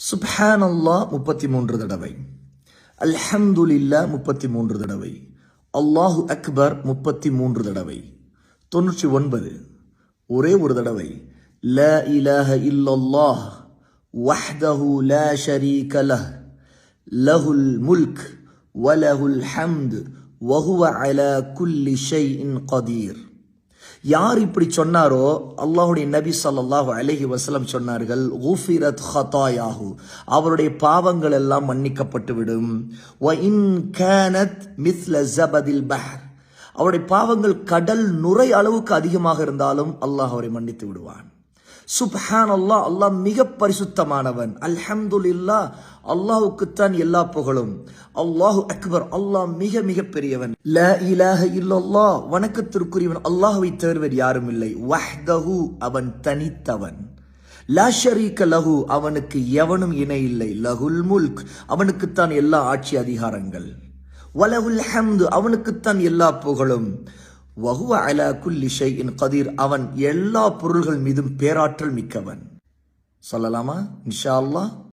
சுப்ஹான் அல்லாஹ் முப்பத்தி மூன்று தடவை அல்ஹம்துலில்லா முப்பத்தி மூன்று தடவை அல்லாஹு அக்பர் முப்பத்தி மூன்று தடவை தொண்ணூற்றி ஒன்பது ஒரே ஒரு தடவை ல இலாஹ இல்லல்லாஹ் வஹ்தஹு லா ஷரீக லஹ் லஹுல் முல்க் வலஹுல் ஹம்த் வஹுவ அலா குல்லி ஷைஇன் கதீர் யார் இப்படி சொன்னாரோ அல்லாஹுடைய நபி ஸல்லல்லாஹு அலஹி வசலம் சொன்னார்கள் குஃபிரத் ஹதாயாஹு அவருடைய பாவங்கள் எல்லாம் மன்னிக்கப்பட்டு விடும். வ இன் கானத் மிஸ்ல ஜபதில் பஹர். அவருடைய பாவங்கள் கடல் நுரை அளவுக்கு அதிகமாக இருந்தாலும் அல்லாஹ் அவரை மன்னித்து விடுவான். சுப்ஹான் அல்லாஹ் அல்லாஹ் மிக பரிசுத்தமானவன் அல்ஹம்துலில்லா அல்லாஹுக்குத்தான் எல்லா புகழும். அல்லாஹு அக்பர் அல்லாஹ் மிக மிக பெரியவன். ல இலாஹ இல்லல்லாஹ் வணக்கத்திற்குரியவன். அல்லாஹுவை தவிர யாரும் இல்லை. வஹ்தஹு அவன் தனித்தவன். லா ஷரீக லஹு அவனுக்கு எவனும் இணை இல்லை. லஹுல் முல்க் அவனுக்குத்தான் எல்லா ஆட்சி அதிகாரங்கள். வலகுல் ஹம்து அவனுக்குத்தான் எல்லா புகழும். வகுவ அலா குல்லி ஷைஇன் கதீர். அவன் எல்லா பொருள்கள் மீதும் பேராற்றல் மிக்கவன். சொல்லலாமா? இன்ஷா அல்லாஹ்.